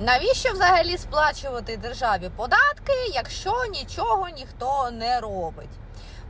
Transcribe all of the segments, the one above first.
Навіщо взагалі сплачувати державі податки, якщо нічого ніхто не робить?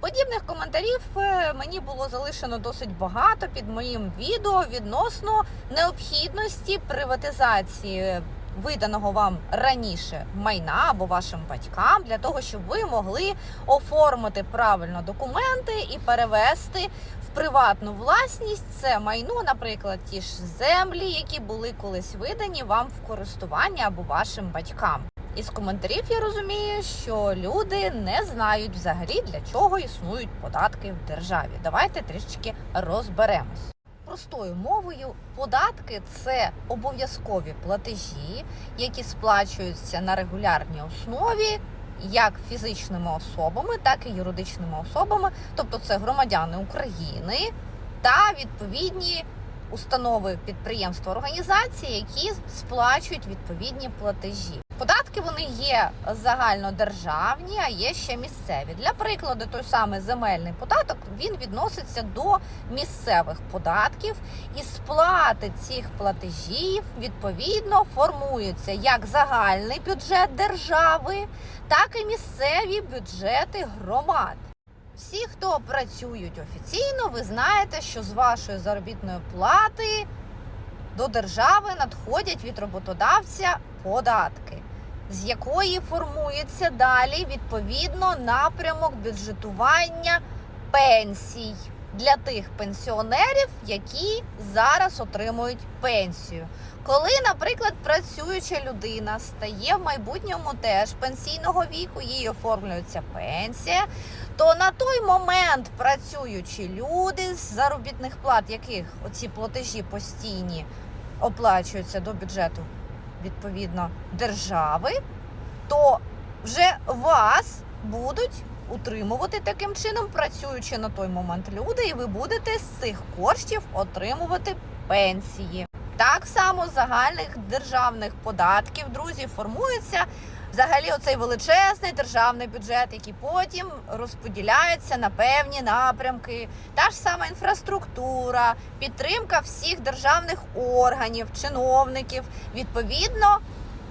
Подібних коментарів е, мені було залишено досить багато під моїм відео відносно необхідності приватизації виданого вам раніше майна або вашим батькам для того, щоб ви могли оформити правильно документи і перевести в приватну власність це майно, наприклад, ті ж землі, які були колись видані вам в користування або вашим батькам. Із коментарів я розумію, що люди не знають взагалі для чого існують податки в державі. Давайте трішечки розберемось. Простою мовою, податки це обов'язкові платежі, які сплачуються на регулярній основі як фізичними особами, так і юридичними особами, тобто це громадяни України та відповідні установи, підприємства, організації, які сплачують відповідні платежі. Податки вони є загальнодержавні, а є ще місцеві. Для прикладу, той самий земельний податок він відноситься до місцевих податків, і сплати цих платежів відповідно формуються як загальний бюджет держави, так і місцеві бюджети громад. Всі, хто працюють офіційно, ви знаєте, що з вашої заробітної плати до держави надходять від роботодавця податки, з якої формується далі відповідно напрямок бюджетування пенсій для тих пенсіонерів, які зараз отримують пенсію. Коли, наприклад, працююча людина стає в майбутньому теж пенсійного віку, їй оформлюється пенсія, то на той момент працюючі люди з заробітних плат, яких оці платежі постійні оплачуються до бюджету відповідно держави, то вже вас будуть утримувати таким чином, працюючи на той момент люди, і ви будете з цих коштів отримувати пенсії. Так само загальних державних податків, друзі, формується взагалі оцей величезний державний бюджет, який потім розподіляється на певні напрямки. Та ж сама інфраструктура, підтримка всіх державних органів, чиновників, відповідно,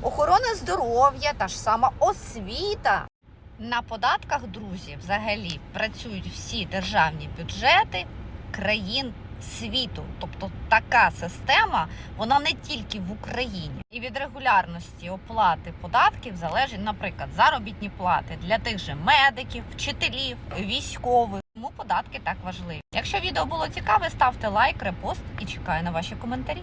охорона здоров'я, та ж сама освіта. На податках, друзі, взагалі працюють всі державні бюджети країн світу. Тобто така система, вона не тільки в Україні. І від регулярності оплати податків залежить, наприклад, заробітні плати для тих же медиків, вчителів, військових. Тому податки так важливі. Якщо відео було цікаве, ставте лайк, репост і чекаю на ваші коментарі.